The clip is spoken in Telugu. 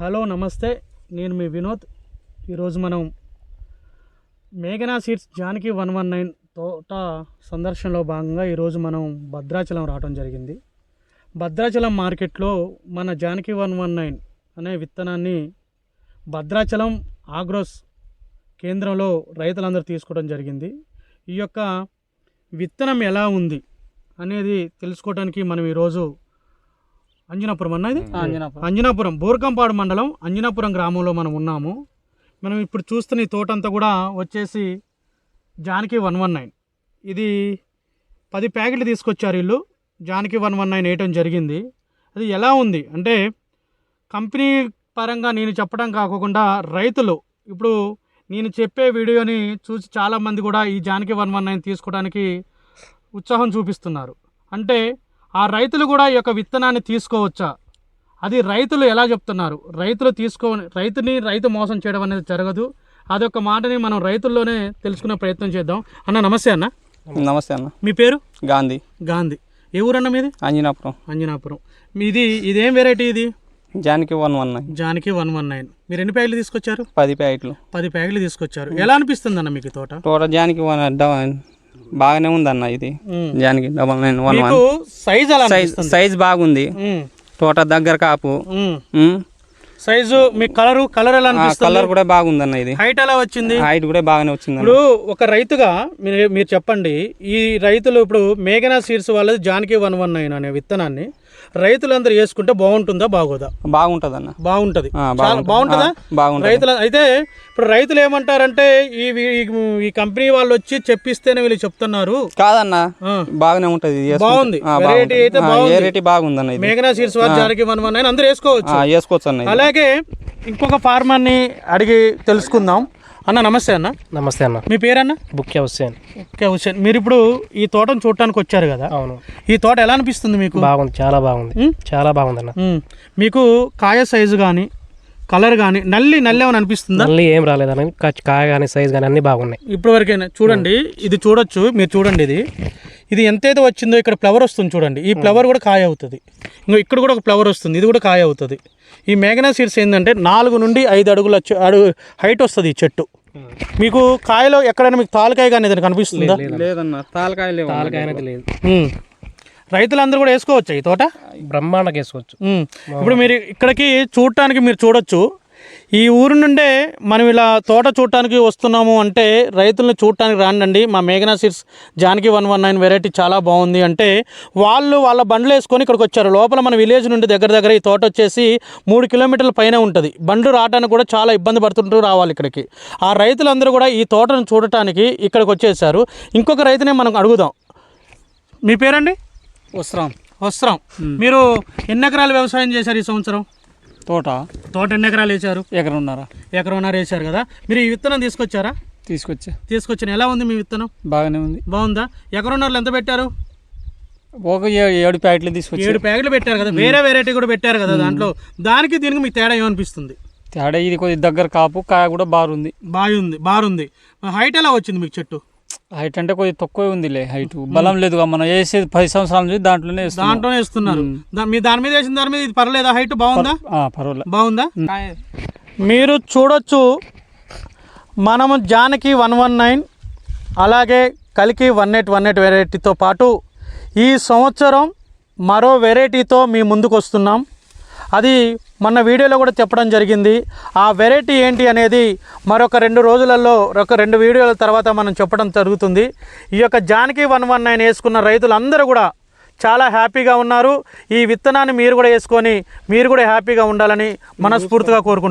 హలో నమస్తే. నేను మీ వినోద్. ఈరోజు మనం మేఘనా seeds Janaki one one nine తోట సందర్శనలో భాగంగా ఈరోజు మనం భద్రాచలం రావడం జరిగింది. భద్రాచలం మార్కెట్లో మన జానకి వన్ వన్ నైన్ అనే విత్తనాన్ని భద్రాచలం ఆగ్రోస్ కేంద్రంలో రైతులందరూ తీసుకోవడం జరిగింది. ఈ యొక్క విత్తనం ఎలా ఉంది అనేది తెలుసుకోవడానికి మనం ఈరోజు అంజనాపురం అన్నది అంజనాపురం. అంజనాపురం. బోర్కంపాడు మండలం అంజనాపురం గ్రామంలో మనం ఉన్నాము. మనం ఇప్పుడు చూస్తున్న ఈ తోట అంతా కూడా వచ్చేసి జానకి వన్ వన్ నైన్. ఇది పది ప్యాకెట్లు తీసుకొచ్చారు వీళ్ళు. జానకి వన్ వన్ నైన్ వేయటం జరిగింది. అది ఎలా ఉంది? అంటే కంపెనీ పరంగా నేను చెప్పడం కాకుండా రైతులు ఇప్పుడు నేను చెప్పే వీడియోని చూసి చాలామంది కూడా ఈ జానకి వన్ వన్ నైన్ తీసుకోవడానికి ఉత్సాహం చూపిస్తున్నారు. అంటే ఆ రైతులు కూడా ఈ యొక్క విత్తనాన్ని తీసుకోవచ్చా? అది రైతులు ఎలా చెప్తున్నారు? రైతులు తీసుకో రైతుని రైతు మోసం చేయడం అనేది జరగదు. అదొక మాటని మనం రైతుల్లోనే తెలుసుకునే ప్రయత్నం చేద్దాం. అన్న నమస్తే అన్న. నమస్తే అన్న. మీ పేరు? గాంధీ. గాంధీ. ఏ ఊరన్న మీది? అంజనాపురం. అంజనాపురం. మీది ఇదేం వెరైటీ ఇది? Janaki one one nine. Janaki one one nine. మీరు ఎన్ని ప్యాకెట్లు తీసుకొచ్చారు? పది ప్యాకెట్లు. పది ప్యాకెట్లు తీసుకొచ్చారు. ఎలా అనిపిస్తుంది అన్న మీకు తోట? టోటల్ జానికి వన్ బాగానే ఉంది అన్న ఇది. Janaki double nine one one size size బాగుంది. టోటల్ దగ్గర కాపు. సైజు మీ కలరు కలర్ ఎలా కలర్ కూడా బాగుంది అన్న ఇది. హైట్ ఎలా వచ్చింది? హైట్ కూడా బాగానే వచ్చింది. ఇప్పుడు ఒక రైతుగా మీరు మీరు చెప్పండి ఈ రైతులు ఇప్పుడు మేఘనా సీడ్స్ వాళ్ళది జానకి వన్ వన్ నైన్ అనే విత్తనాన్ని రైతులందరూ వేసుకుంటే బాగుంటుందా బాగోదా బాగుంటుంది అన్న బాగుంటది బాగుంటది. బాగుంటుందా రైతుల అయితే ఇప్పుడు రైతులు ఏమంటారంటే ఈ ఈ- కంపెనీ వాళ్ళు వచ్చి చెప్పిస్తేనే వీళ్ళు చెప్తున్నారు కాదన్న బాగానే ఉంటది. బాగుంది. బాగుంటది. అయితే ఆ, బాగుంది. variety బాగుంది అన్న ఇది మేఘనా సీడ్స్ వాళ్ళు జానకి వన్ అందరూ వేసుకోవచ్చు వేసుకోవచ్చు అన్న. అలాగే ఇంకొక ఫార్మర్ని అడిగి తెలుసుకుందాం అన్న నమస్తే అన్న. నమస్తే అన్న. మీ పేరన్న? బుక్యా హుస్సేన్. ఓకే హుసేన్ మీరు ఇప్పుడు ఈ తోటను చూడటానికి వచ్చారు కదా? అవును. ఈ తోట ఎలా అనిపిస్తుంది మీకు? బాగుంది చాలా బాగుంది? చాలా బాగుంది అన్న. మీకు కాయ సైజు కానీ కలర్ కానీ నల్లి నల్లి ఏమైనా అనిపిస్తుందా? మళ్ళీ ఏం రాలేదన్న కా- కాయ కానీ సైజ్ కానీ అన్ని బాగున్నాయి. ఇప్పటి వరకైనా. చూడండి ఇది చూడొచ్చు మీరు చూడండి ఇది. ఇది ఎంతైతే వచ్చిందో ఇక్కడ ఫ్లవర్ వస్తుంది చూడండి. ఈ ఫ్లవర్ కూడా కాయ అవుతుంది. ఇంకో ఇక్కడ కూడా ఒక ఫ్లవర్ వస్తుంది ఇది కూడా కాయ అవుతుంది. ఈ మేఘనా సీడ్స్ ఏంటంటే నాలుగు నుండి ఐదు అడుగుల అడుగు హైట్ వస్తుంది ఈ చెట్టు. మీకు కాయలో ఎక్కడైనా మీకు తాలకాయ కానీ ఏదైనా కనిపిస్తుందా లేదన్న తాలకాయ అన్న. తాలకాయ అనేది లేదు. రైతులందరూ కూడా వేసుకోవచ్చు ఈ తోట బ్రహ్మాండంగా వేసుకోవచ్చు. ఇప్పుడు మీరు ఇక్కడికి చూడటానికి మీరు చూడొచ్చు ఈ ఊరు నుండే మనం ఇలా తోట చూడటానికి వస్తున్నాము అంటే రైతులను చూడటానికి రాండి మా మేఘనా seeds Janaki one one nine variety చాలా బాగుంది. అంటే వాళ్ళు వాళ్ళ బండ్లు వేసుకొని ఇక్కడికి వచ్చారు. లోపల మన విలేజ్ నుండి దగ్గర దగ్గర ఈ తోట వచ్చేసి మూడు కిలోమీటర్ల పైన ఉంటుంది. బండ్లు రావడానికి కూడా చాలా ఇబ్బంది పడుతుంటూ రావాలి ఇక్కడికి. ఆ రైతులందరూ కూడా ఈ తోటను చూడటానికి ఇక్కడికి వచ్చేసారు. ఇంకొక రైతునే మనం అడుగుదాం. మీ పేరండి? వస్త్రం. వస్త్రం. మీరు ఎన్ని ఎకరాలు వ్యవసాయం చేశారు ఈ సంవత్సరం? తోట. తోట ఎన్ని ఎకరాలు వేశారు? ఎకరన్నర. ఎకరన్నర వేశారు కదా. మీరు ఈ విత్తనం తీసుకొచ్చారా? తీసుకొచ్చా. తీసుకొచ్చిన ఎలా ఉంది మీ విత్తనం? బాగానే ఉంది. బాగుందా? ఎకరన్నరలు ఎంత పెట్టారు? ఒక ఏడు ప్యాకెట్లు తీసుకొచ్చి ఏడు ప్యాకెట్లు పెట్టారు కదా. వేరే వెరైటీ కూడా పెట్టారు కదా దాంట్లో. దానికి దీనికి మీకు తేడా ఏమనిపిస్తుంది? తేడా ఇది కొద్ది దగ్గర కాపు కాయ కూడా బారుంది బాగుంది బారుంది హైట్ ఎలా వచ్చింది మీకు చెట్టు? హైట్ అంటే కొద్ది తక్కువ ఉందిలే హైట్ బలం లేదుగా మనం వేసేది పది సంవత్సరాల నుంచి దాంట్లోనే. దాంట్లోనే వేస్తున్నారు. మీ దాని మీద వేసిన దాని మీద ఇది పర్లేదా? హైట్ బాగుందా? పర్వాలేదు బాగుందా? మీరు చూడొచ్చు మనము జానకి వన్ వన్ నైన్ అలాగే Kaliki one eight one eight వెరైటీతో పాటు ఈ సంవత్సరం మరో వెరైటీతో మీ ముందుకు వస్తున్నాం అది మొన్న వీడియోలో కూడా చెప్పడం జరిగింది. ఆ వెరైటీ ఏంటి అనేది మరొక రెండు రోజులలో ఒక రెండు వీడియోల తర్వాత మనం చెప్పడం జరుగుతుంది. ఈ యొక్క జానకి వన్ వన్ నైన్ వేసుకున్న రైతులందరూ కూడా చాలా హ్యాపీగా ఉన్నారు. ఈ విత్తనాన్ని మీరు కూడా వేసుకొని మీరు కూడా హ్యాపీగా ఉండాలని మనస్ఫూర్తిగా కోరుకుంటున్నాను